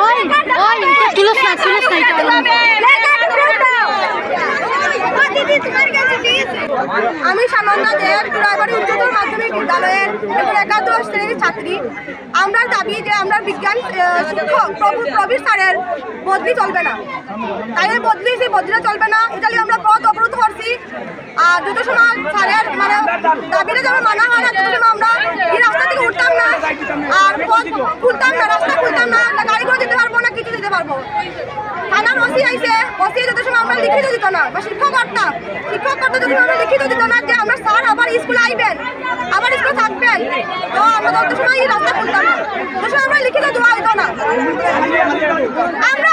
ওই ওই তুলস না তুলস না এটা বলুন। আমি সানন্দা দেব চুড়াইবাড়ি উচ্চতর মাধ্যমিক বিদ্যালয়ের একাদশ শ্রেণির ছাত্রী, আমরা দাবি যে আমরা বিজ্ঞান শিক্ষক প্রবীর স্যারের বদলি চলবে না। তাই বদলি, সেই বদলিটা চলবে না। এটা আমরা পথ অবরোধ করছি। আর যত সময় স্যারের মানে দাবিটা যেমন মানা হয় না তত সময় আমরা এই রাস্তা থেকে উঠতাম না। আর পথ খুলতাম না না গাড়ি করে দিতে পারব না কিছু দিতে পারব থানার ওসি আইছে, ওসি যত আমরা লিখিত দিত না। বা শিক্ষক শিক্ষক আমরা লিখিত দিত না যে আমরা স্যার আবার স্কুলে আইবেন, আবার স্কুলে থাকবেন। তো আমরা এই রাস্তা খুলতাম না। আমরা লিখিত দেওয়া হইতো না। আমরা